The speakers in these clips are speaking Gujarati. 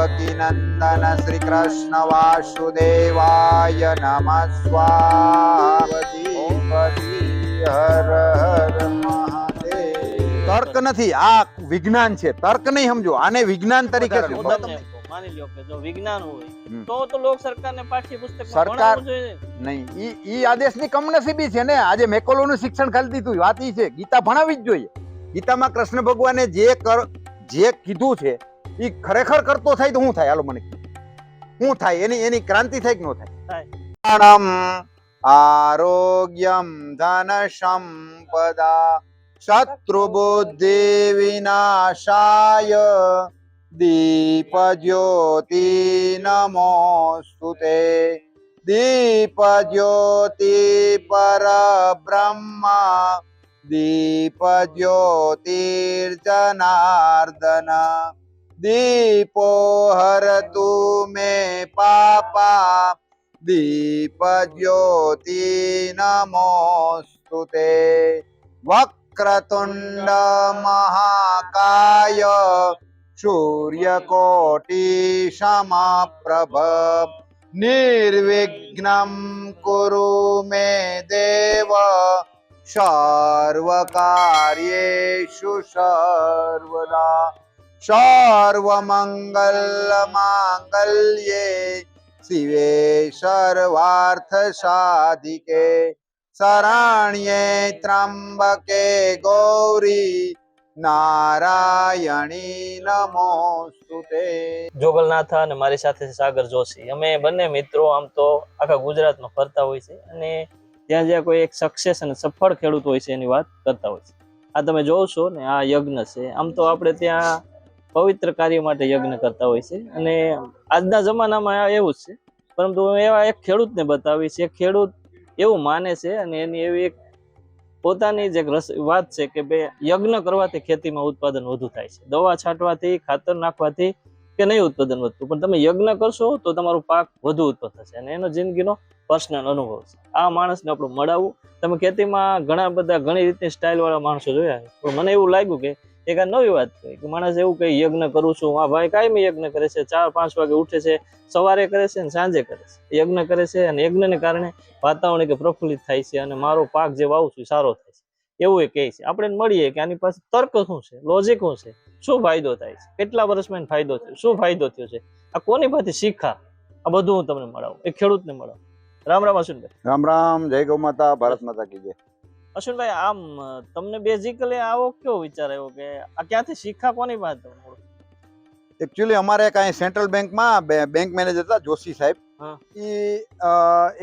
દેવકી નંદન શ્રી કૃષ્ણ વાસુદેવાય નમઃ સ્વાહી હર હર મહાદેવ તર્ક નથી આ વિજ્ઞાન છે તર્ક નહીં સમજો આને વિજ્ઞાન તરીકે માની લ્યો કે જો વિજ્ઞાન હોય. તો તો લોક સરકારને પાઠ્યપુસ્તકમાં સરકાર- નહીં ઈ ઈ આદેશની કમનસીબી છે ને આજે મેકોલોનું શિક્ષણ ખાલી દીધું વાત ઈ છે ગીતા ભણાવી જ જોઈએ. ગીતામાં કૃષ્ણ ભગવાને જે કર જે કીધું છે ઈ ખરેખર કરતો થાય તો શું થાય? હાલો મને. શું થાય? એની એની ક્રાંતિ થાય કે ન થાય? આરોગ્યમ ધન સંપદા શત્રુ બુદ્ધિ વિનાશાય દીપ જ્યોતિ નમોસ્તુતે દીપ જ્યોતિ પર બ્રહ્મા દીપ જ્યોતિર્જનાર્દન દીપો હરતુ મે પાપા દીપ જ્યોતિ નમોસ્તુતે વક્રતુંડ મહાકાય સૂર્યકોટિ સમપ્રભ નિર્વિઘ્નમ કુરુ મે દેવ, સર્વકાર્યેષુ સર્વદા. સર્વમંગલ માંગલ્યે શિવે સર્વાર્થ સાધિકે શરણ્યે ત્રંબકે ગૌરી નારાયણી નમોસ્તુતે જોગલનાથ અને મારી સાથે સાગર જોશી. અમે બંને મિત્રો આમ તો આખા ગુજરાતમાં ફરતા હોય છે અને ત્યાં જ્યાં કોઈ એક સક્સેસ અને સફળ ખેડૂત હોય છે એની વાત કરતા હોય છે. આ તમે જોવો ને, આ યજ્ઞ છે. આમ તો આપણે ત્યાં પવિત્ર કાર્ય માટે યજ્ઞ કરતા હોય છે. અને આજના જમાનામાં એવું જ છે. પરંતુ હું એવા એક ખેડૂતને બતાવીશ. છે ખેડૂત એવું માને છે અને એની એવી એક પોતાની જે એક વાત છે કે બે યજ્ઞ કરવાથી ખેતીમાં ઉત્પાદન વધુ થાય છે. દવા છાંટવાથી, ખાતર નાખવાથી કે નહીં ઉત્પાદન વધતું. પણ તમે યજ્ઞ કરશો તો તમારું પાક વધુ ઉત્પન્ન થશે. અને એનો જિંદગીનો પર્સનલ અનુભવ છે. આ માણસને આપણું મળાવવું તમે ખેતીમાં ઘણા બધા ઘણી રીતની સ્ટાઇલ વાળા માણસો જોયા. પણ મને એવું લાગ્યું કે એક નવી વાત કહી કે માણસ એવું કઈ યજ્ઞ કરું છું, આ ભાઈ કાયમી યજ્ઞ કરે છે, ચાર પાંચ વાગે ઉઠે છે, સવારે કરે છે અને સાંજે કરે છે. યજ્ઞ કરે છે અને યજ્ઞને કારણે વાતાવરણ કે પ્રફુલ્લિત થાય છે અને મારો પાક જે વાવું છું સારો થાય છે. એવું એ કહે છે. આપણે મળીએ કે આની પાસે તર્ક શું છે લોજિક શું છે, શું ફાયદો થાય છે, કેટલા વર્ષમાં ફાયદો થયો, શું ફાયદો થયો છે, આ કોની પાસે શીખા? આ બધું હું તમને મળાવું, એ ખેડૂતને મળાવું. રામ રામ, અશ્વિનભાઈ. રામ રામ, જય ગૌ માતા, ભારત માતા કી જય. અશ્વિનભાઈ આમ તમને બેઝિકલી આવો કેવો વિચાર આવ્યો કે આ ક્યાંથી શીખા? કોની પાસે એકચ્યુઅલી અમારે કાંઈ સેન્ટ્રલ બેંકમાં બેંક મેનેજર હતા જોશી સાહેબ. એ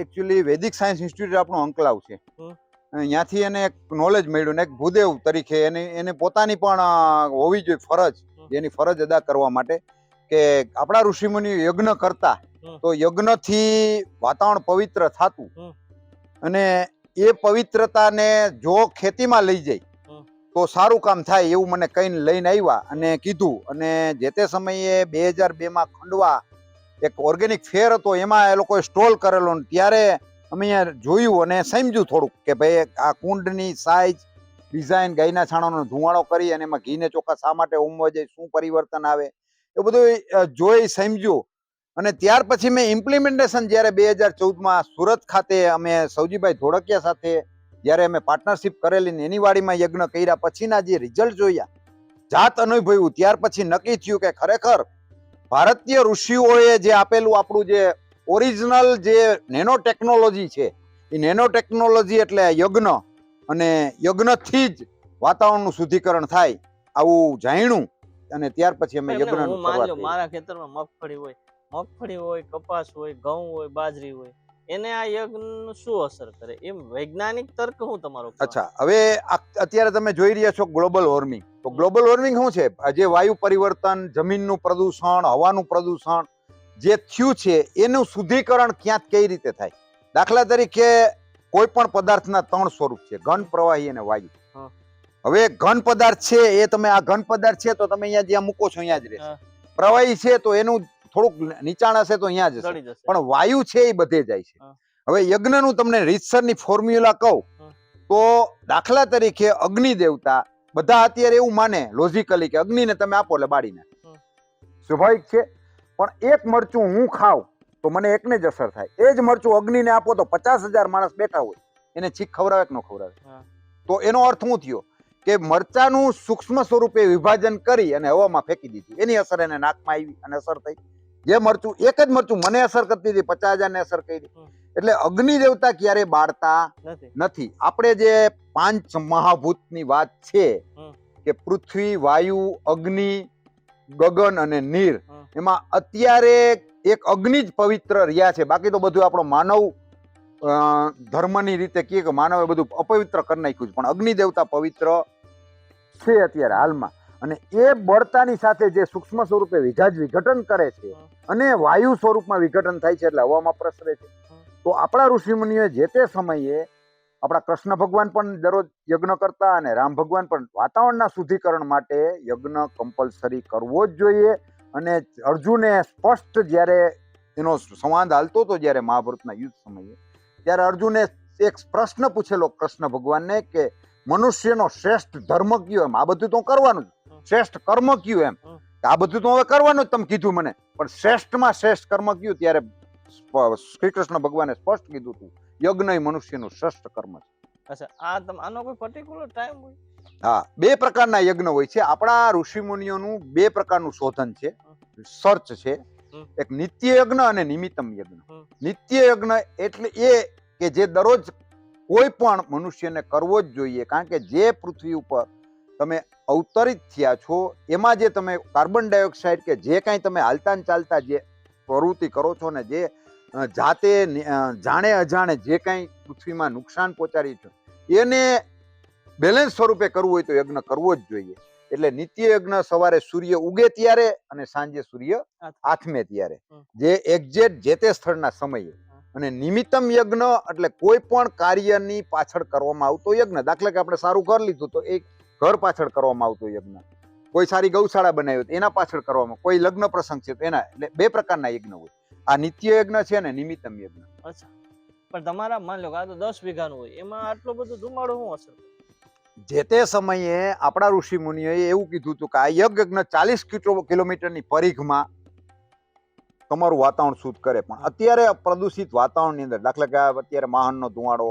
એકચ્યુઅલી વૈદિક સાયન્સ ઇન્સ્ટિટ્યૂટ આપણો અંકલાવ છે. ત્યાંથી એને એક નોલેજ મળ્યું ને એક ભૂદેવ તરીકે એને એને પોતાની પણ હોવી જોઈએ ફરજ જેની ફરજ અદા કરવા માટે કે આપણા ઋષિમુનિ યજ્ઞ કરતા તો યજ્ઞથી વાતાવરણ પવિત્ર થતું. અને એ પવિત્રતાને જો ખેતીમાં લઈ જાય તો સારું કામ થાય એવું મને કહીને લઈને આવ્યા અને કીધું. અને જે તે સમયે બે હજાર બેમાં ખંડવા એક ઓર્ગેનિક ફેર હતો એમાં એ લોકોએ સ્ટોલ કરેલો ને ત્યારે અમે અહીંયા જોયું અને સમજ્યું થોડુંક કે ભાઈ આ કુંડની સાઇઝ ડિઝાઇન ગાયના છાણાનો ધુવાળો કરી અને એમાં ઘીને ચોખા શા માટે ઉમવા જાય શું પરિવર્તન આવે એ બધું જોઈ સમજ્યું. અને ત્યાર પછી મેં ઇમ્પ્લિમેન્ટેશન જ્યારે બે હજાર ચૌદમાં સુરત ખાતે અમે સૌજીભાઈ ધોળકિયા સાથે જ્યારે અમે પાર્ટનરશિપ કરેલી ને એની વાડીમાં યજ્ઞ કર્યા પછીના જે રિઝલ્ટ જોયા જાત અનુભવ્યું ત્યાર પછી નક્કી થયું કે ખરેખર ભારતીય ઋષિઓએ જે આપેલું આપણું જે ઓરિજિનલ જે નેનો ટેકનોલોજી છે એ નેનો ટેકનોલોજી એટલે યજ્ઞ અને યજ્ઞથી જ વાતાવરણનું શુદ્ધિકરણ થાય આવું જાણ્યું અને ત્યાર પછી અમે કરી. મારા ખેતરમાં મગફળી હોય મગફળી હોય કપાસ હોય ઘઉં હોય બાજરી હોય એને આ યજ્ઞ શું અસર કરે? એમ વૈજ્ઞાનિક તર્ક હું તમારો અચ્છા હવે અત્યારે તમે જોઈ રહ્યા છો ગ્લોબલ વોર્મિંગ. તો ગ્લોબલ વોર્મિંગ શું છે? આજે જે વાયુ પરિવર્તન જમીનનું પ્રદૂષણ હવાનું પ્રદૂષણ જે થયું છે એનું શુદ્ધિકરણ ક્યાં કઈ રીતે થાય? દાખલા તરીકે કોઈ પણ પદાર્થના ત્રણ સ્વરૂપ છે ઘન પ્રવાહી અને વાયુ. હવે ઘન પદાર્થ છે એ તમે આ ઘન પદાર્થ છે તો તમે અહીંયા જ્યાં મૂકો છો અહીંયા જ રહેશે. પ્રવાહી છે તો એનું થોડુંક નીચાણ હશે તો અહીંયા જ જશે. પણ વાયુ છે એ બધે જાય છે. હવે યજ્ઞનું તમને રીતસરની ફોર્મ્યુલા કહું તો દાખલા તરીકે અગ્નિ દેવતા બધા અત્યારે એવું માને લોજિકલી કે અગ્નિને તમે આપો એટલે બાળીને સ્વાભાવિક છે? પણ એક મરચું હું ખાવ તો મને એકને જ અસર થાય. એ જ મરચું અગ્નિને આપો તો પચાસ હજાર માણસ બેઠા હોય એને છીક ખવડાવે કે ન ખવડાવે? તો એનો અર્થ હું થયો? કે મરચાનું સૂક્ષ્મ સ્વરૂપે વિભાજન કરી અને હવામાં ફેંકી દીધું. એની અસર એને નાકમાં આવી અને અસર થઈ. જે મરચું એક જ મરચું મને અસર કરતી હતી પચાસ હજારને અસર કરી. એટલે અગ્નિ દેવતા ક્યારે બાળતા નથી. આપણે જે પાંચ મહાભૂતની વાત છે કે પૃથ્વી વાયુ અગ્નિ ગગન અને નીર એમાં અત્યારે એક અગ્નિ જ પવિત્ર રહ્યા છે. બાકી તો બધું આપણો માનવ ધર્મની રીતે કહે કે માનવે બધું અપવિત્ર કરી નાખ્યું છે. પણ અગ્નિ દેવતા પવિત્ર છે અત્યારે હાલમાં. અને એ બળતાની સાથે જે સૂક્ષ્મ સ્વરૂપે વિજાજ વિઘટન કરે છે અને વાયુ સ્વરૂપમાં વિઘટન થાય છે એટલે હવામાં પ્રસરે છે. તો આપણા ઋષિમુનિઓએ જે તે સમયે આપણા કૃષ્ણ ભગવાન પણ દરરોજ યજ્ઞ કરતા અને રામ ભગવાન પણ વાતાવરણના શુદ્ધિકરણ માટે યજ્ઞ કમ્પલસરી કરવો જ જોઈએ. અને અર્જુને સ્પષ્ટ જ્યારે એનો સંવાદ હાલતો હતો જ્યારે મહાભારતના યુદ્ધ સમયે ત્યારે અર્જુને એક પ્રશ્ન પૂછેલો કૃષ્ણ ભગવાનને કે મનુષ્યનો શ્રેષ્ઠ ધર્મ કયો? એમ આ બધું તો કરવાનું જ. શ્રેષ્ઠ કર્મ કયું એમ? આ બધું તો હવે કરવાનું જ તમે કીધું મને. પણ શ્રેષ્ઠમાં શ્રેષ્ઠ કર્મ કયું? ત્યારે શ્રી કૃષ્ણ ભગવાને સ્પષ્ટ કીધું હતું યજ્ઞ એ મનુષ્યનું શ્રેષ્ઠ કર્મ છે. અચ્છા આ આનો કોઈ પર્ટિક્યુલર ટાઈમ હોય? હા બે પ્રકારના યજ્ઞ હોય છે. આપણા ઋષિ મુનિઓનું બે પ્રકારનું શોધન છે. સર્ચ છે. એક નિત્ય યજ્ઞ અને નિમિત્તમ યજ્ઞ. નિત્ય યજ્ઞ એટલે એ કે જે દરરોજ કોઈ પણ મનુષ્યને કરવો જ જોઈએ. કારણ કે જે પૃથ્વી ઉપર તમે અવતરિત થયા છો એમાં જે તમે કાર્બન ડાયોક્સાઇડ કે જે કાંઈ તમે હાલતા ચાલતા જે પ્રવૃત્તિ કરો છો ને જે જાતે જાણે અજાણે જે કાંઈ પૃથ્વીમાં નુકસાન પહોંચાડી છો એને બેલેન્સ સ્વરૂપે કરવું હોય તો યજ્ઞ કરવો જ જોઈએ. એટલે નિત્ય યજ્ઞ સવારે સૂર્ય ઉગે ત્યારે અને સાંજે સૂર્ય આથમે. ત્યારે. જે એક્ઝેક્ટ જે તે સ્થળના સમયે. અને નિમિત્તમ યજ્ઞ એટલે કોઈ પણ કાર્યની પાછળ કરવામાં આવતો યજ્ઞ. દાખલા કે આપણે સારું ઘર લીધું તો એક ઘર પાછળ કરવામાં આવતો યજ્ઞ. કોઈ સારી ગૌશાળા બનાવી હોય એના પાછળ કરવામાં કોઈ લગ્ન પ્રસંગ છે તો એના એટલે બે પ્રકારના યજ્ઞ હોય. આ નિત્ય યજ્ઞ છે ને નિમિત્તમ યજ્ઞ. અચ્છા. પણ તમારા માન લો કે આ તો દસ વીઘાનું હોય એમાં આટલો બધો ધુમાડો શું અસર જે તે સમયે આપણા ઋષિ મુનિઓએ એવું કીધું હતું કે આ યજ્ઞ ચાલીસ કિલોમીટરની પરિઘમાં તમારું વાતાવરણ શુદ્ધ કરે. પણ અત્યારે પ્રદૂષિત વાતાવરણની અંદર દાખલા કે અત્યારે વાહનનો ધુમાડો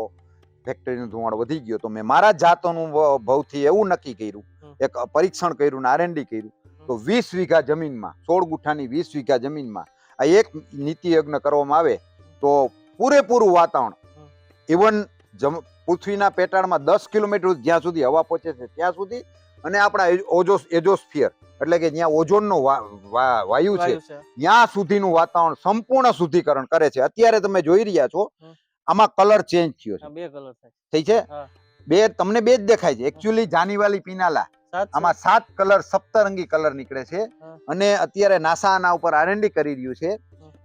ફેક્ટરીનો ધુમાડો વધી ગયો તો મેં મારા જાતોનું ભવથી એવું નક્કી કર્યું. એક પરીક્ષણ કર્યું ને આરએનડી કર્યું. તો વીસ વીઘા જમીનમાં સોળ ગુઠાની વીસ વીઘા જમીનમાં આ એક નીતિ યજ્ઞ કરવામાં આવે તો પૂરેપૂરું વાતાવરણ. ઇવન પૃથ્વીના પેટાળમાં દસ કિલોમીટર જ્યાં સુધી હવા પહોંચે છે ત્યાં સુધી અને આપણા ઓજો એજોસ્ફિયર એટલે કે જ્યાં ઓઝોનનો વાયુ છે ત્યાં સુધીનું વાતાવરણ સંપૂર્ણ શુદ્ધિકરણ કરે છે. અત્યારે તમે જોઈ રહ્યા છો. આમાં કલર ચેન્જ થયો છે. બે કલર થઈ છે? બે તમને બે જ દેખાય છે. એકચ્યુઅલી જાનીવાલી પીનાલા. આમાં સાત કલર સપ્તરંગી કલર નીકળે છે. અને અત્યારે નાસા આના ઉપર આરએનડી કરી રહ્યું છે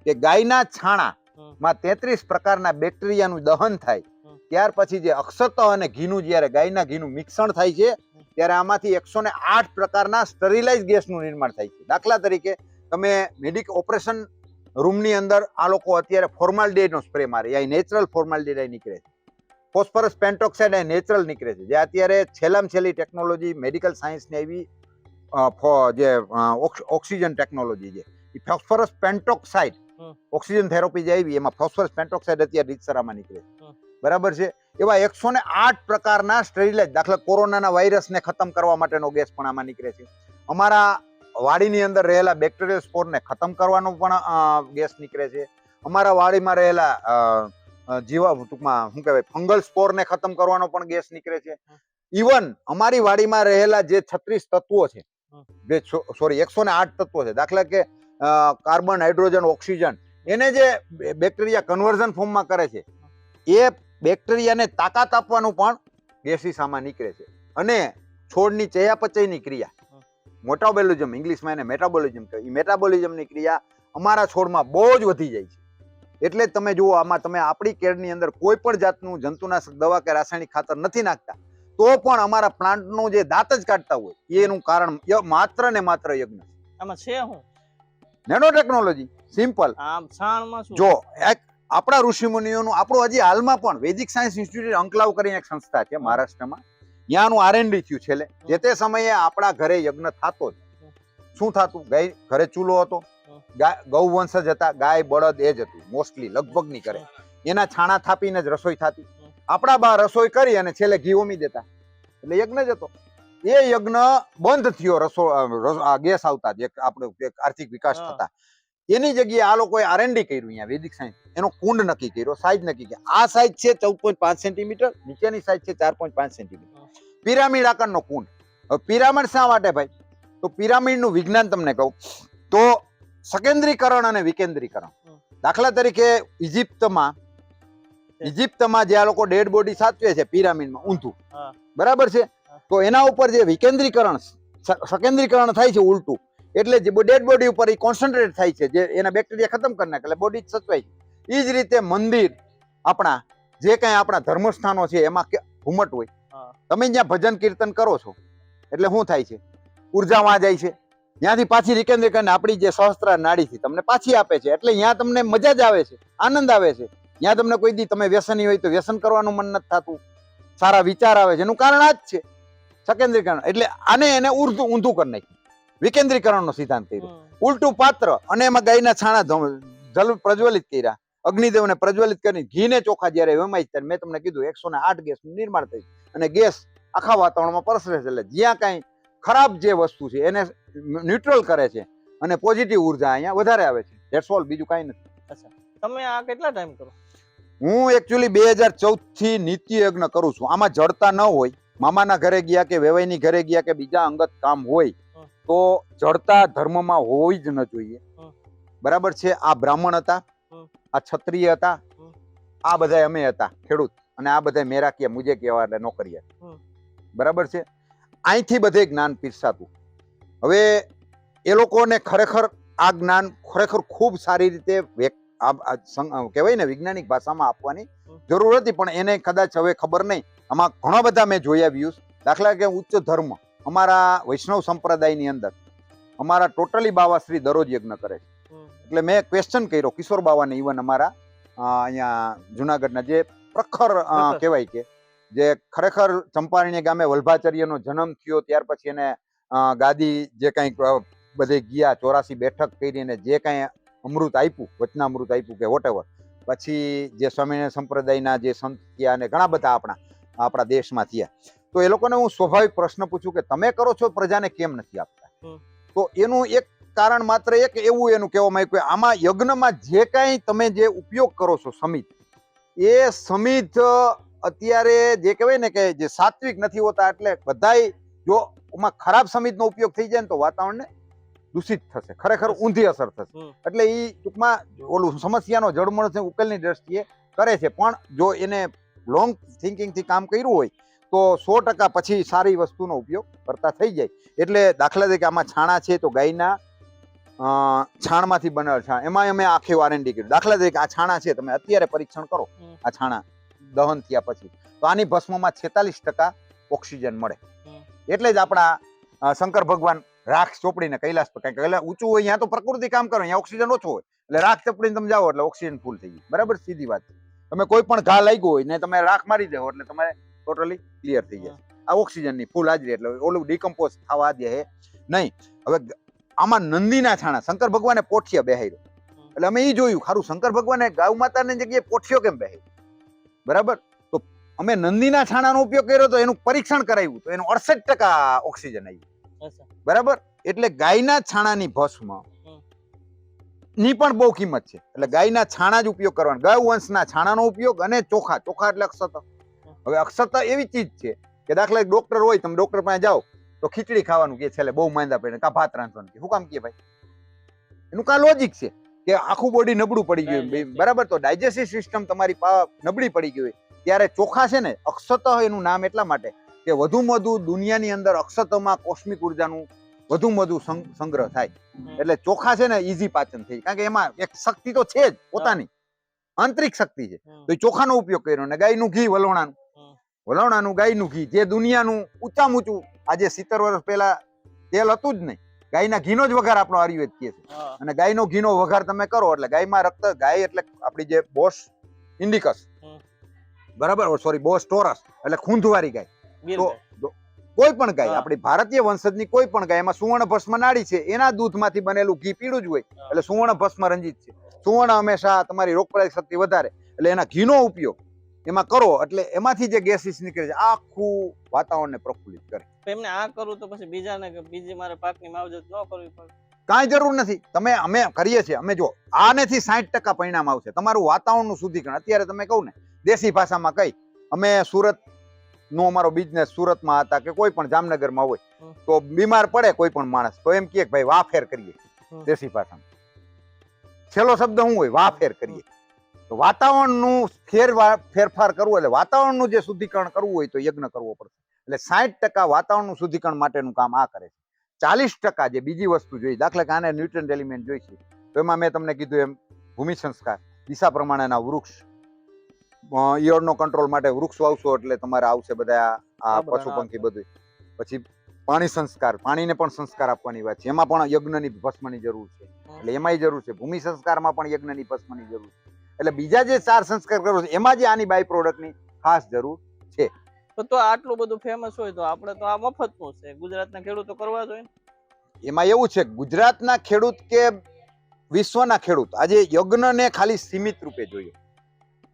કે ગાયના છાણા માં તેત્રીસ પ્રકારના બેક્ટેરિયાનું દહન થાય. ત્યાર પછી જે અક્ષત અને ઘીનું જ્યારે ગાયના ઘીનું મિશ્રણ થાય છે ત્યારે આમાંથી એકસો ને આઠ પ્રકારના સ્ટરીલાઇઝ ગેસનું નિર્માણ થાય છે. દાખલા તરીકે તમે મેડિક ઓપરેશન રૂમની અંદર આ લોકો અત્યારે ફોર્માલિટીનો સ્પ્રે મારે અહીં નેચરલ ફોર્માલિટી નીકળે છે. ફોસ્ફરસ પેન્ટોક્સાઇડ એ નેચરલ નીકળે છે. જે અત્યારે છેલ્લામાં છેલ્લી ટેકનોલોજી મેડિકલ સાયન્સની એવી જે ઓક્સ- ઓક્સિજન ટેકનોલોજી છે. એ ફોસ્ફરસ પેન્ટોક્સાઇડ ઓક્સિજન થેરાપી જે આવી એમાં ફોસ્ફરસ પેન્ટોક્સાઇડ અત્યારે રીતસરામાં નીકળે છે. બરાબર છે? એવા એકસો ને આઠ પ્રકારના સ્ટેરિલાઇઝ દાખલા કોરોનાના વાયરસને ખતમ કરવા માટેનો ગેસ પણ આમાં નીકળે છે. અમારા વાડીની અંદર રહેલા બેક્ટેરિયલ સ્પોરને ખતમ કરવાનો પણ ગેસ નીકળે છે. અમારા વાડીમાં રહેલા જીવા ટૂંકમાં શું કહેવાય ફંગલ સ્પોરને ખતમ કરવાનો પણ ગેસ નીકળે છે. ઇવન અમારી વાડીમાં રહેલા જે છત્રીસ તત્વો છે જે સોરી એકસો ને આઠ તત્વો છે દાખલા કે કાર્બન હાઇડ્રોજન ઓક્સિજન એને જે બેક્ટેરિયા કન્વર્ઝન ફોર્મમાં કરે છે એ બેક્ટેરિયાને તાકાત આપવાનું પણ ગેસીસામાં નીકળે છે. અને છોડની ચયાપચયની ક્રિયા. મોટાબોલિઝમ ઇંગ્લિશમાં એને મેટાબોલિઝમ કહે. એ મેટાબોલિઝમની ક્રિયા અમારા છોડમાં બહુ જ વધી જાય છે. એટલે જ તમે જુઓ આમાં તમે આપણી કેળની અંદર કોઈ પણ જાતનું જંતુનાશક દવા કે રાસાયણિક ખાતર નથી નાખતા. તો પણ અમારા પ્લાન્ટનું જે દાંત જ કાઢતા હોય એનું કારણ માત્ર ને માત્ર યજ્ઞ આમાં છે હું નેનો ટેકનોલોજી સિમ્પલ આમ છાણમાં શું? જો એક આપણા ઋષિ મુનિઓનું આપણું હજી હાલમાં પણ વૈદિક સાયન્સ ઇન્સ્ટિટ્યૂટ અંકલાવ કરીને એક સંસ્થા છે મહારાષ્ટ્રમાં. ત્યાંનું આરએનડી થયું છેલ્લે. જે તે સમયે આપણા ઘરે યજ્ઞ થતો જ. શું થતું? ગાય ઘરે ચૂલો હતો. ગૌવંશ જ હતા. ગાય બળદ એ જ હતું. મોસ્ટલી લગભગ નહીં કરે એના છાણા થાપીને જ રસોઈ થતી. આપણા બા રસોઈ કરી અને છેલ્લે ઘી ઓમી દેતા. એટલે યજ્ઞ જ હતો. એ યજ્ઞ બંધ થયો રસો આ ગેસ આવતા જે. આપણો આર્થિક વિકાસ થતા. એની જગ્યાએ આ લોકોએ આરએનડી કર્યું અહીંયા વૈદિક સાયન્સ એનો કુંડ નક્કી કર્યો સાઈઝ નક્કી કર્યો આ સાઈઝ છે ચૌદ પોઈન્ટ પાંચ સેન્ટીમીટર નીચેની સાઈઝ છે ચાર પોઈન્ટ પાંચ સેન્ટીમીટર. પિરામિડ આકારનો કુંડ. હવે પિરામિડ શા માટે ભાઈ? તો પિરામિડનું વિજ્ઞાન તમને કહું તો સકેન્દ્રીકરણ અને વિકેન્દ્રીકરણ. દાખલા તરીકે ઇજિપ્તમાં. ઇજિપ્તમાં જે આ લોકો ડેડ બોડી સાચવે છે પિરામિડમાં ઊંધું. બરાબર છે? તો એના ઉપર જે વિકેન્દ્રીકરણ સકેન્દ્રીકરણ થાય છે ઉલટું એટલે જે ડેડ બોડી ઉપર એ કોન્સન્ટ્રેટ થાય છે જે એના બેક્ટેરિયા ખતમ કરી નાખે એટલે બોડી સચવાય છે. એ જ રીતે મંદિર આપણા જે કાંઈ આપણા ધર્મસ્થાનો છે એમાં ઘુમટ હોય. તમે જ્યાં ભજન કીર્તન કરો છો એટલે શું થાય છે? ઊર્જા વાં જાય છે. ત્યાંથી પાછી વિકેન્દ્રીકરણ આપણી જે સહસ્ત્ર નાડીથી તમને પાછી આપે છે એટલે ત્યાં તમને મજા જ આવે છે આનંદ આવે છે. ત્યાં તમને કોઈ દી તમે વ્યસની હોય તો વ્યસન કરવાનું મન નથી થતું. સારા વિચાર આવે છે. એનું કારણ આ જ છે. સકેન્દ્રીકરણ એટલે આને એને ઉર્ધું ઊંધું કરી નાખ્યું. વિકેન્દ્રીકરણનો સિદ્ધાંત કર્યો. ઉલટું પાત્ર અને એમાં ગાયના છાણા જલ પ્રજ્વલિત કર્યા. અગ્નિદેવને પ્રજ્વલિત કરીને ઘીને ચોખા જ્યારે વેમાય ત્યારે મેં તમને કીધું એકસો ને આઠ ગેસનું નિર્માણ થઈ અને ગેસ આખા વાતાવરણમાં પરસરે છે. એટલે જ્યાં કાંઈ ખરાબ જે વસ્તુ છે એને ન્યુટ્રલ કરે છે અને પોઝિટિવ ઊર્જા અહીંયા વધારે આવે છે. ધેટ્સ ઓલ બીજું કાંઈ નથી. તમે આ કેટલા ટાઈમ કરો? હું એકચ્યુઅલી બે હજાર ચૌદથી નિત્ય યજ્ઞ કરું છું. આમાં જડતા ન હોય. મામાના ઘરે ગયા કે વેવાઈની ઘરે ગયા કે બીજા અંગત કામ હોય. તો જડતા ધર્મમાં હોવી જ ન જોઈએ. બરાબર છે? આ બ્રાહ્મણ હતા આ ક્ષત્રિય હતા આ બધા અમે હતા ખેડૂત. અને આ બધા મેરાકીયા મુજે કહેવા એટલે નોકરિયા. બરાબર છે? અહીંથી બધે જ્ઞાન પીરસાતું. હવે એ લોકોને ખરેખર આ જ્ઞાન ખરેખર ખૂબ સારી રીતે કહેવાય ને વૈજ્ઞાનિક ભાષામાં આપવાની જરૂર હતી પણ એને કદાચ હવે ખબર નહીં. આમાં ઘણા બધા મેં જોયા વ્યૂઝ દાખલા કે ઉચ્ચ ધર્મ. અમારા વૈષ્ણવ સંપ્રદાયની અંદર અમારા ટોટલી બાવાશ્રી દરરોજ યજ્ઞ કરે છે. એટલે મેં ક્વેશ્ચન કર્યો કિશોર બાવાને ઇવન અમારા અહીંયા જુનાગઢના જે પ્રખર કહેવાય કે જે ખરેખર ચંપારણ્ય ગામે વલ્ભાચાર્યનો જન્મ થયો ત્યાર પછી એને ગાદી જે કંઈક બધે ગયા ચોરાસી બેઠક કરીને જે કાંઈ અમૃત આપ્યું વચનામૃત આપ્યું કે વોટેવર પછી જે સ્વામિનારાયણ સંપ્રદાયના જે સંત થયા અને ઘણા બધા આપણા આપણા દેશમાં થયા. તો એ લોકોને હું સ્વાભાવિક પ્રશ્ન પૂછું કે તમે કરો છો પ્રજાને કેમ નથી આપતા? તો એનું એક કારણ માત્ર એક એવું એનું કહેવામાં આવ્યું કે આમાં યજ્ઞમાં જે કાંઈ તમે જે ઉપયોગ કરો છો સમિત એ સમિત અત્યારે જે કહેવાય ને કે જે સાત્વિક નથી હોતા એટલે બધાય જો એમાં ખરાબ સમિતનો ઉપયોગ થઈ જાય ને તો વાતાવરણને દૂષિત થશે ખરેખર ઊંધી અસર થશે. એટલે એ ટૂંકમાં ઓલું સમસ્યાનો જળમળ છે ઉકેલની દ્રષ્ટિએ કરે છે. પણ જો એને લોંગ થિંકિંગથી કામ કર્યું હોય તો સો ટકા પછી સારી વસ્તુનો ઉપયોગ કરતા થઈ જાય. એટલે દાખલા તરીકે આમાં છાણા છે તો ગાયના છાણમાંથી બનેલ છાણ. એમાં અમે આખી વારંટી કર્યું દાખલા તરીકે આ છાણા છે તમે અત્યારે પરીક્ષણ કરો આ છાણા દહન થયા પછી. તો આની ભસ્મમાં છેતાલીસ ટકા ઓક્સિજન મળે. એટલે જ આપણા શંકર ભગવાન રાખ ચોપડીને કૈલાસ પર કંઈક એટલે ઊંચું હોય ત્યાં તો પ્રકૃતિ કામ કરે અહીંયા ઓક્સિજન ઓછો હોય. એટલે રાખ ચોપડીને તમે જાઓ એટલે ઓક્સિજન ફૂલ થઈ જાય. બરાબર? સીધી વાત તમે કોઈ પણ ઘા લાગ્યો હોય ને તમે રાખ મારી દેવો એટલે તમારે ટોટલી ક્લિયર થઈ જશે આ ઓક્સિજનની ફૂલ હાજરી એટલે ઓલું ડિકમ્પોઝ થવા દે નહીં હવે આમાં નંદીના છાણા શંકર ભગવાને પોઠિયા બેહાર્યો એટલે અમે એ જોયું ખારું શંકર ભગવાને ગાઉ માતાની જગ્યાએ પોઠિયો કેમ બેહાર્યો બરાબર? તો અમે નંદીના છાણાનો ઉપયોગ કર્યો તો એનું પરીક્ષણ કરાવ્યું તો એનું અડસઠ ટકા ઓક્સિજન આવ્યું બરાબર? એટલે ગાયના છાણાની ભસ્મની પણ બહુ કિંમત છે. એટલે ગાયના છાણા જ ઉપયોગ કરવાનો. ગાય વંશના છાણાનો ઉપયોગ અને ચોખા ચોખા એટલે અક્ષત. હવે અક્ષત એવી ચીજ છે કે દાખલા એક ડોક્ટર હોય તમે ડોક્ટર પાસે જાઓ તો ખીચડી ખાવાનું કે છેલ્લે બહુ માંદા પડે કા ભાત રાંધવાનું કે? શું કામ કે ભાઈ? એનું કા લોજિક છે કે આખું બોડી નબળું પડી ગયું. બરાબર? તો ડાયજેસ્ટિવ સિસ્ટમ તમારી નબળી પડી ગઈ હોય. ત્યારે ચોખા છે ને અક્ષત એનું નામ એટલા માટે કે વધુમાં વધુ દુનિયાની અંદર અક્ષતમાં કોસ્મિક ઉર્જાનું વધુમાં વધુ સંગ્રહ થાય. એટલે ચોખા છે ને ઈઝી પાચન થઈ. કારણ કે એમાં એક શક્તિ તો છે જ પોતાની. આંતરિક શક્તિ છે. તો એ ચોખાનો ઉપયોગ કર્યો ને ગાયનું ઘી વલોણાનું. વલોણાનું ગાયનું ઘી જે દુનિયાનું ઊંચામાં ઊંચું આજે સિત્તેર વર્ષ પહેલા તેલ હતું જ નહીં. ગાયના ઘીનો જ વઘાર આપણો આયુર્વેદ કહે છે. અને ગાયનો ઘીનો વઘાર તમે કરો એટલે ગાયમાં રક્ત ગાય એટલે આપણી જે બોસ ઇન્ડિકસ. બરાબર? સોરી બોસ ટોરસ એટલે ખૂંધવારી ગાય. તો. કોઈ પણ ગાય આપણી ભારતીય વંશજની કોઈ પણ ગાય એમાં સુવર્ણ ભસ્મ નાડી છે એના દૂધમાંથી બનેલું ઘી પીળું જ હોય એટલે સુવર્ણ ભસ્મ રંજિત છે. સુવર્ણ હંમેશા તમારી રોગપ્રતિકારક શક્તિ વધારે એટલે એના ઘીનો ઉપયોગ. એમાં કરો એટલે એમાંથી જે ગેસીસ નીકળે છે આખું વાતાવરણને પ્રફુલ્લિત કરે. એમને આ કરું તો પછી બીજાને બીજી મારે પાકની માવજત ન કરવી પડે. કાંઈ જરૂર નથી. તમે અમે કરીએ છીએ અમે જો આનેથી સાઠ ટકા પરિણામ આવશે. તમારું વાતાવરણનું શુદ્ધિકરણ અત્યારે તમે કહું ને દેશી ભાષામાં કઈ અમે સુરત નો અમારો બિઝનેસ સુરતમાં હતા કે કોઈ પણ જામનગરમાં હોય તો બીમાર પડે કોઈ પણ માણસ. તો એમ કહે કે ભાઈ વાફેર કરીએ દેશી ભાષામાં. છેલ્લો શબ્દ શું હોય? વાફેર કરીએ. તો વાતાવરણનું ફેર ફેરફાર કરવું એટલે વાતાવરણનું જે શુદ્ધિકરણ કરવું હોય તો યજ્ઞ કરવો પડશે. એટલે સાઠ ટકા વાતાવરણનું શુદ્ધિકરણ માટેનું કામ આ કરે છે. ચાલીસ ટકા જે બીજી વસ્તુ જોઈએ દાખલા કે આને ન્યુટ્રન્ટ એલિમેન્ટ જોઈશે તો એમાં મેં તમને કીધું એમ ભૂમિ સંસ્કાર દિશા પ્રમાણેના વૃક્ષ ઈયળનો કંટ્રોલ માટે વૃક્ષ વાવશો એટલે તમારે આવશે બધા આ પશુ પંખી બધું પછી પાણી સંસ્કાર પાણીને પણ સંસ્કાર આપવાની વાત છે. એમાં પણ યજ્ઞની ભસ્મની જરૂર છે. એટલે એમાંય જરૂર છે. ભૂમિ સંસ્કારમાં પણ યજ્ઞની ભસ્મની જરૂર છે. એટલે બીજા જે ચાર સંસ્કાર કરો છો એમાં જે આની બાય પ્રોડક્ટની ખાસ જરૂર તો તો આટલું બધું ફેમસ હોય તો આપણે તો આ મફતનું છે. ગુજરાતના ખેડૂતો કરવા જોઈએ એમાં એવું છે ગુજરાતના ખેડૂત કે વિશ્વના ખેડૂત આજે યજ્ઞને ખાલી સીમિત રૂપે જોયો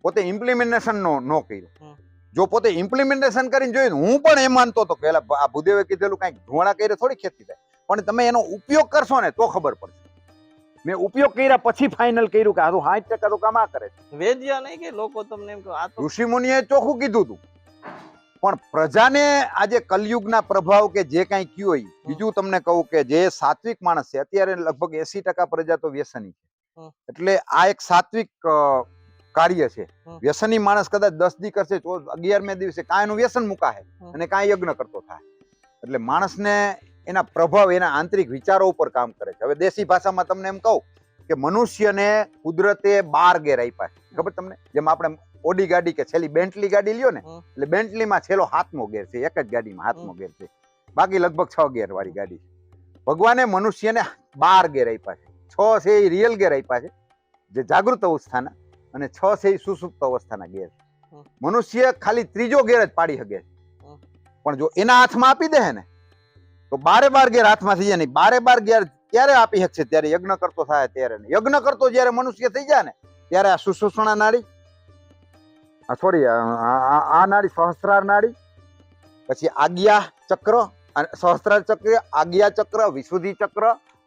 પોતે ઇમ્પ્લિમેન્ટેશન નો નો કર્યું. જો પોતે ઇમ્પ્લિમેન્ટેશન કરીને જોયું હું પણ એ માનતો હતો કે આ ભૂદેવે કીધેલું કાંઈક ધુવાણા કરે થોડી ખેતી થાય. પણ તમે એનો ઉપયોગ કરશો ને તો ખબર પડશે. મેં ઉપયોગ કર્યા પછી ફાઇનલ કર્યું કે તો સાઠ ટકા તો કામ આ કરે છે. વેદ્યા નહીં કે લોકો તમને એમ કે આ તો ઋષિ મુનિએ ચોખ્ખું કીધું હતું પણ પ્રજાને આજે કલયુગના પ્રભાવ કે જે કાંઈ કયો હોય બીજું તમને કહું કે જે સાત્વિક માણસ છે અત્યારે લગભગ એસી ટકા પ્રજા તો વ્યસની છે. એટલે આ એક સાત્વિક કાર્ય છે. વ્યસની માણસ કદાચ દસ દી કરશે અગિયાર અગિયારમે દિવસે કાંઈ એનું વ્યસન મુકાશે અને કાંઈ યજ્ઞ કરતો થાય એટલે માણસને એના પ્રભાવ એના આંતરિક વિચારો ઉપર કામ કરે છે. હવે દેશી ભાષામાં તમને એમ કહું કે મનુષ્યને કુદરતે બાર ગેર આપ્યા છે. ખબર તમને? જેમ આપણે ઓડી ગાડી કે છેલ્લી બેન્ટલી ગાડી લ્યો ને એટલે બેન્ટલીમાં છેલ્લો હાથમો ગેર છે એક જ ગાડીમાં હાથમો ગેર છે. બાકી લગભગ છ ગેર વાળી ગાડી છે. ભગવાને મનુષ્યને બાર ગેર આપ્યા છે. છ છે એ રિયલ ગેર આપ્યા છે જે જાગૃત અવસ્થાના અને છ છે એ સુસુપ્ત અવસ્થાના ગેર મનુષ્ય ખાલી ત્રીજો ગેર જ પાડી શકે પણ જો એના હાથમાં આપી દે ને તો બારે બાર ગેર હાથમાં થઈ જાય નહીં બારે બાર ગેર ક્યારે આપી શકશે ત્યારે યજ્ઞ કરતો થાય ત્યારે. યજ્ઞ કરતો જ્યારે મનુષ્ય થઈ જાય ને, ત્યારે આ સુષુષણા નાડી સોરી આ નાડી સહસ્ત્રાર નાડી, પછી આજ્ઞા ચક્ર સહસ્ત્રાર ચક્ર, આજ્ઞા ચક્ર, વિશુદ્ધિ ચક્ર,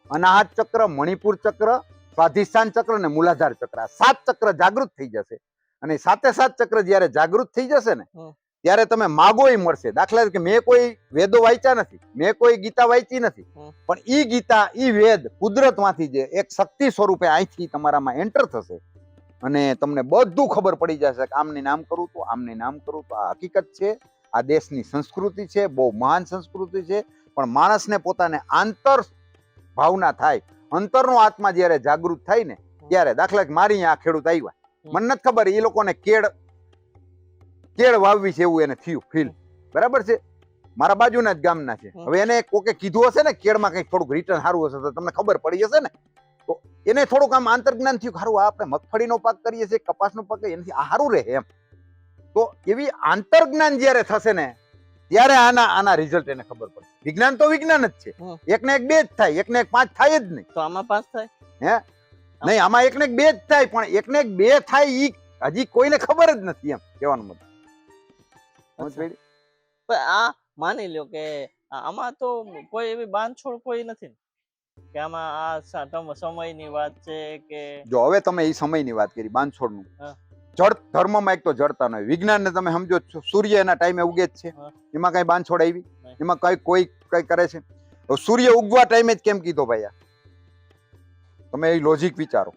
અનાહત ચક્ર, મણિપુર ચક્ર, સ્વાધિષ્ઠાન ચક્ર અને મૂલાધાર ચક્ર સાત ચક્ર જાગૃત થઈ જશે અને સાતે સાત ચક્ર જ્યારે જાગૃત થઈ જશે ને. ત્યારે તમે માગો એ મળશે. દાખલા તરીકે મેં કોઈ વેદો વાંચ્યા નથી મેં કોઈ ગીતા વાંચી નથી પણ ઈ ગીતા ઈ વેદ કુદરતમાંથી જે એક શક્તિ સ્વરૂપે અહીંથી તમારામાં એન્ટર થશે અને તમને બધું ખબર પડી જશે કે આમને નામ કરું તો આમને નામ કરું તો આ હકીકત છે આ દેશની સંસ્કૃતિ છે બહુ મહાન સંસ્કૃતિ છે પણ માણસને પોતાને આંતર ભાવના થાય અંતરનો આત્મા જ્યારે જાગૃત થાય ને ત્યારે દાખલા મારી આ ખેડૂત આવ્યા. મને નથી ખબર એ લોકોને કેળ કેળ વાવવી છે એવું એને થયું ફીલ બરાબર છે? મારા બાજુના જ ગામના છે. હવે એને કોકે કીધું હશે ને કેળમાં કંઈક થોડુંક રિટર્ન સારું હશે તો તમને ખબર પડી જશે ને? તો એને થોડુંક આમ આંતરજ્ઞાન થયું સારું આ આપણે મગફળીનો પાક કરીએ છીએ કપાસનો પાક કરીએ એનાથી આ સારું રહે એમ. તો એવી આંતરજ્ઞાન જ્યારે થશે ને ત્યારે આના આના રિઝલ્ટ એને ખબર પડશે. વિજ્ઞાન તો વિજ્ઞાન જ છે. એકને એક ને એક બે જ થાય એક ને એક પાંચ થાય જ નહીં. તો આમાં પાંચ થાય? નહીં આમાં એક ને એક બે જ થાય પણ એક ને એક બે થાય ઈ હજી કોઈને ખબર જ નથી એમ કહેવાનું મતલબ. સમજ પડી? પણ આ માની લ્યો કે આમાં તો કોઈ એવી બાંધછોડ કોઈ નથી કે આમાં આ સમયની વાત છે કે જો હવે તમે એ સમયની વાત કરી બાંધછોડનું. હા. જળ ધર્મમાં એક તો જડતા નહીં વિજ્ઞાન વિજ્ઞાનને તમે સમજો છો, સૂર્ય એના ટાઈમે ઉગે જ છે. એમાં કઈ બાંધછોડ આવી? એમાં કઈ કોઈ કઈ કરે છે? તો સૂર્ય ઉગવા ટાઈમે જ કેમ કીધો ભાઈ આ? તમે એ લોજિક વિચારો.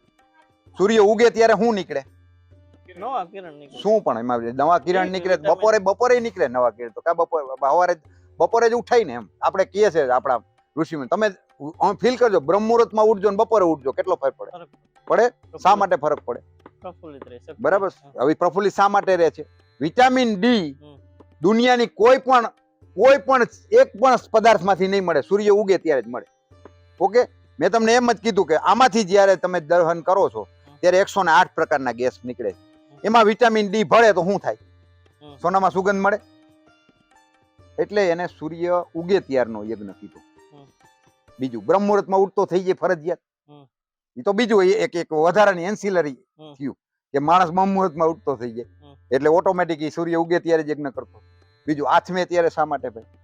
સૂર્ય ઉગે ત્યારે શું નીકળે? નવા કિરણ નીકળે. શું પણ એમાં નવા કિરણ નીકળે બપોરે બપોરે નીકળે નવા કિરણ તો. કા બપોરે સવારે બપોરે જ ઉઠાય ને એમ. આપણે કહીએ છે આપણા ઋષિમાં તમે ફીલ કરજો બ્રહ્મ મુહૂર્તમાં ઉઠજો ને બપોરે ઉઠજો કેટલો ફરક પડે? પડે. શા માટે ફરક પડે. બરાબર? હવે પ્રફુલ્લિત શા માટે રહે છે? વિટામિન ડી દુનિયાની કોઈ પણ કોઈ પણ એક પણ પદાર્થમાંથી નહીં મળે. સૂર્ય ઉગે ત્યારે જ મળે. ઓકે? મેં તમને એમ જ કીધું કે આમાંથી જ્યારે તમે દહન કરો છો ત્યારે એકસો ને આઠ પ્રકારના ગેસ નીકળે છે. એમાં વિટામિન ડી ભળે તો શું થાય. સોનામાં સુગંધ મળે? એટલે એને સૂર્ય ઉગે ત્યારનો યજ્ઞ કીધો. બીજું બ્રહ્મ મુહૂર્તમાં ઉઠતો થઈ જાય ફરજિયાત. એ તો બીજું એક એક વધારાની એન્સિલરી. થયું કે માણસ બ્રહ્મ મુહૂર્તમાં ઉઠતો થઈ જાય. એટલે ઓટોમેટિક સૂર્ય ઉગે ત્યારે યજ્ઞ કરતો. બીજું આથમે ત્યારે શા માટે ભાઈ?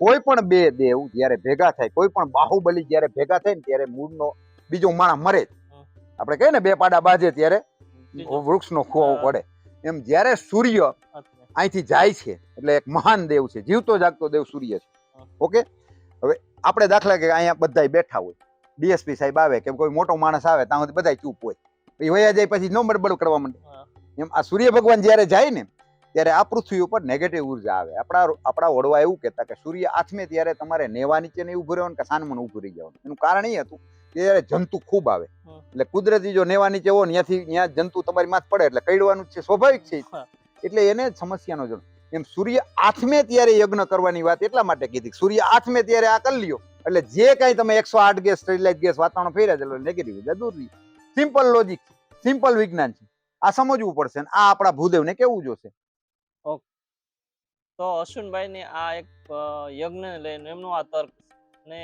કોઈ પણ બે દેવ જ્યારે ભેગા થાય કોઈ પણ બાહુબલી જ્યારે ભેગા થાય ને ત્યારે મૂળનો બીજો માણસ મરે આપણે કહીએ ને બે પાડા બાજે ત્યારે વૃક્ષનો ખોવો પડે. એમ જ્યારે સૂર્ય અહીંથી જાય છે એટલે એક મહાન દેવ છે જીવતો જાગતો દેવ સૂર્ય છે. ઓકે? હવે આપણે દાખલા કે અહીંયા બધા બેઠા હોય. ડીએસપી સાહેબ આવે કે કોઈ મોટો માણસ આવે ત્યાં સુધી બધા ચૂપ હોય. પછી વયા જાય પછી નો બડબડ કરવા માંડે. એમ આ સૂર્ય ભગવાન જ્યારે જાય ને ત્યારે આ પૃથ્વી ઉપર નેગેટિવ ઊર્જા આવે. આપણા આપણા ઓડવા એવું કહેતા કે સૂર્ય આથમે ત્યારે તમારે નેવા નીચે નહીં ઉભું રહેવાનું કે સાનમન ઉભું રહી જવાનું. એનું કારણ એ હતું કે જંતુ ખૂબ આવે. એટલે કુદરતી જો નેવા નીચે હોય ત્યાંથી ત્યાં જંતુ તમારી માથ પડે એટલે કઈડવાનું છે સ્વાભાવિક છે એટલે એને સમસ્યાનો જણ એમ સૂર્ય આથમે ત્યારે યજ્ઞ કરવાની વાત એટલા માટે કીધી. સૂર્ય આથમે ત્યારે આ કરી લ્યો. એટલે જે કાંઈ તમે એકસો આઠ ગેસ સ્ટેરિલાઇઝ ગેસ વાતાવરણ ફેર્યા છે નેગેટિવ દૂર રહી. સિમ્પલ લોજિક સિમ્પલ વિજ્ઞાન છે. આ સમજવું પડશે આ આપણા ભૂદેવને કેવું જોશે? તો અશ્વિનભાઈ ને આ એક યજ્ઞ લઈને એમનો આ તર્ક ને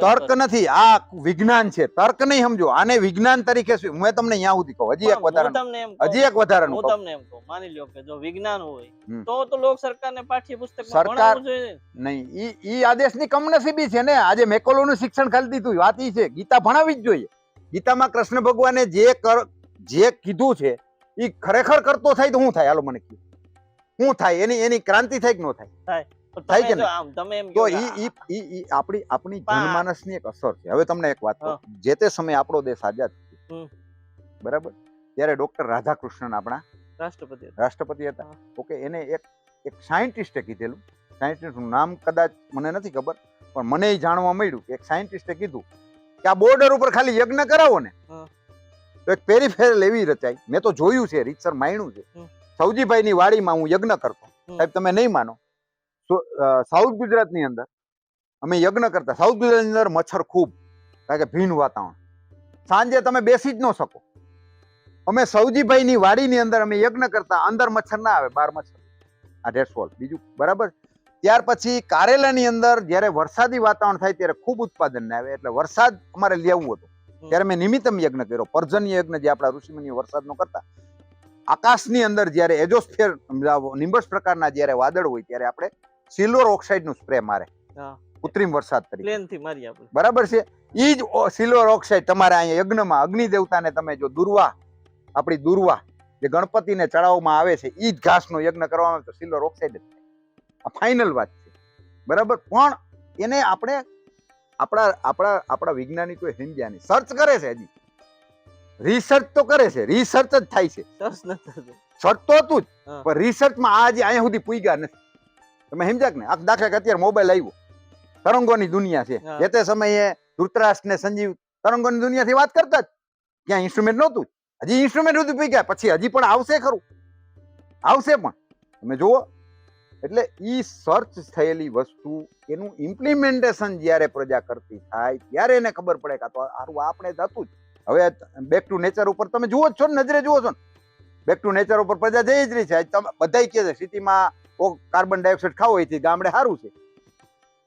તર્ક નથી આ વિજ્ઞાન છે. તર્ક નહીં સમજો. આને વિજ્ઞાન તરીકે શું? મેં તમને અહીંયા સુધી કહું. હજી એક વધારાનું. હજી એક વધારાનું હું તમને એમ કહું માની લ્યો કે જો વિજ્ઞાન હોય તો તો લોક સરકારને પાઠ્યપુસ્તક સરકાર- નહીં. ઈ ઈ આદેશની કમનસીબી છે ને. આજે મેકોલોનું શિક્ષણ ખાલી દીધું. વાત ઈ છે. ગીતા ભણાવી જ જોઈએ. ગીતામાં કૃષ્ણ ભગવાને જે કર જે કીધું છે ઈ ખરેખર કરતો થાય તો હું થાય? હાલો મને કહો. શું થાય? એની એની ક્રાંતિ થાય કે ન થાય? તો થાય કે તો ઈ ઈ ઈ આપણી આપણી જનમાનસની એક અસર છે. હવે તમને એક વાત જે તે સમયે આપણો દેશ આઝાદ બરાબર? ત્યારે ડોક્ટર રાધાકૃષ્ણન આપણા રાષ્ટ્રપતિ હતા. રાષ્ટ્રપતિ હતા. ઓકે એને એક એક સાયન્ટિસ્ટે કીધેલું. સાયન્ટિસ્ટનું નામ કદાચ મને નથી ખબર પણ મને એ જાણવા મળ્યું કે એક સાયન્ટિસ્ટે કીધું કે આ બોર્ડર ઉપર ખાલી યજ્ઞ કરાવો ને. તો એક પેરીફેરલ એવી રચાય મેં તો જોયું છે રીતસર માયણું છે. હમ. સૌજીભાઈની વાડીમાં હું યજ્ઞ કરતો. સાહેબ તમે નહીં માનો. સાઉથ ગુજરાતની અંદર અમે યજ્ઞ કરતા. સાઉથ ગુજરાતની અંદર મચ્છર ખૂબ કારણ કે ભીન વાતાવરણ. સાંજે તમે બેસી જ ન શકો. અમે સૌજીભાઈની વાડીની અંદર અમે યજ્ઞ કરતા અંદર મચ્છર ના આવે બાર મચ્છર. આ ધેટ્સ બીજું બરાબર? ત્યાર પછી કારેલાની અંદર જ્યારે વરસાદી વાતાવરણ થાય ત્યારે ખૂબ ઉત્પાદન ના આવે. એટલે વરસાદ અમારે લેવું હતું. ત્યારે મેં નિમિત્તમ યજ્ઞ કર્યો. પર્જન્ય યજ્ઞ જે આપણા ઋષિમુનિ વરસાદનો કરતા. આકાશની અંદર જ્યારે એજોસ્ફિયર નિમ્બસ પ્રકારના જ્યારે વાદળ હોય ત્યારે આપણે સિલ્વર ઓક્સાઇડનું સ્પ્રે મારે. કૃત્રિમ વરસાદ તરીકે. પ્લેન મારી આપણે. બરાબર છે? ઈ જ સિલ્વર ઓક્સાઇડ તમારે અહીંયા યજ્ઞમાં અગ્નિ દેવતાને તમે જો દુર્વા આપણી દુર્વા જે ગણપતિને ચડાવવામાં આવે છે ઈ જ ઘાસનો યજ્ઞ કરવામાં આવે તો સિલ્વર ઓક્સાઇડ જ આ ફાઇનલ વાત છે. બરાબર? પણ એને આપણે આપણા આપણા આપણા વૈજ્ઞાનિકો સમજ્યા નહીં. સર્ચ કરે છે હજી. રિસર્ચ તો કરે છે. રિસર્ચ જ થાય છે. સર્ચ તો હતું જ. પણ રિસર્ચમાં આજે અહીંયા સુધી પૂગ્યા નથી. તમે સમજાક ને આ દાખલા કે અત્યારે મોબાઈલ આવ્યો. તરંગોની દુનિયા છે. જે તે સમયે ધૃતરાષ્ટ્ર ને સંજીવ તરંગોની દુનિયાથી વાત કરતા જ. ક્યાં ઇન્સ્ટ્રુમેન્ટ નહોતું. હજી ઇન્સ્ટ્રુમેન્ટ સુધી ગયા પછી હજી પણ આવશે ખરું. આવશે પણ. તમે જુઓ. એટલે એ સર્ચ થયેલી વસ્તુ એનું ઇમ્પ્લિમેન્ટેશન જ્યારે પ્રજા કરતી થાય ત્યારે એને ખબર પડે કે તો હારું આપણે જ હતું જ. હવે બેક ટુ નેચર ઉપર તમે જુઓ જ છો ને નજરે જુઓ છો ને. બેક ટુ નેચર ઉપર પ્રજા જઈ જ રહી છે. બધા કહે છે સિટીમાં કાર્બન ડાયોક્સાઇડ ખાવો હોય ગામડે સારું છે.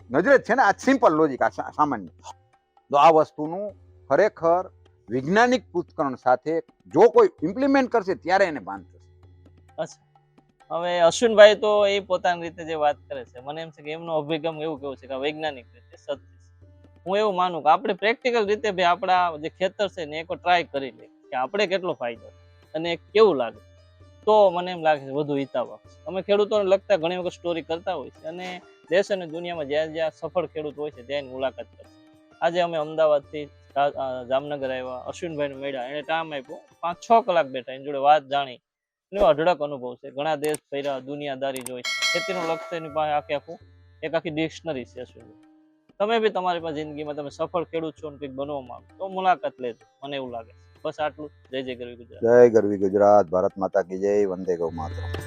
નજરે છે ને, આ સિમ્પલ લોજિક આ સામાન્ય. તો આ વસ્તુનું ખરેખર વૈજ્ઞાનિક ઉત્કરણ સાથે જો કોઈ ઇમ્પ્લિમેન્ટ કરશે ત્યારે એને ભાન થશે. હવે અશ્વિનભાઈ તો એ પોતાની રીતે જે વાત કરે છે, મને એમ છે કે એમનો અભિગમ એવું કેવું છે કે વૈજ્ઞાનિક રીતે સત્ય હું એવું માનું કે આપણે પ્રેક્ટિકલ રીતે ભાઈ આપણા જે ખેતર છે ને એક ટ્રાય કરી લઈએ કે આપણે કેટલો ફાયદો. અને કેવું લાગે? તો મને એમ લાગે છે વધુ હિતાવહ. અમે ખેડૂતોને લગતા ઘણી વખત સ્ટોરી કરતા હોય છે અને દેશ અને દુનિયામાં જ્યાં જ્યાં સફળ ખેડૂત હોય છે ત્યાંની મુલાકાત કરશે આજે અમે અમદાવાદથી જામનગર આવ્યા, અશ્વિનભાઈને મળ્યા. એને ટાઈમ આપ્યો. પાંચ છ કલાક બેઠા, એની જોડે વાત જાણી. એનો અઢળક અનુભવ છે. ઘણા દેશ ફેર્યા દુનિયાદારી જોઈ. ખેતીનું લક્ષ્ય એની પાસે આખે આખું એક આખી ડિક્શનરી છે અશ્વિનભાઈ. તમે બી તમારી પાસે જિંદગીમાં તમે સફળ ખેડૂત છો ને કંઈક બનવા માંગો તો મુલાકાત લેજો. મને એવું લાગે છે. બસ આટલું. જય જય ગરવી ગુજરાત. જય ગરવી ગુજરાત. ભારત માતા કી જય. વંદે ગૌ માતરમ.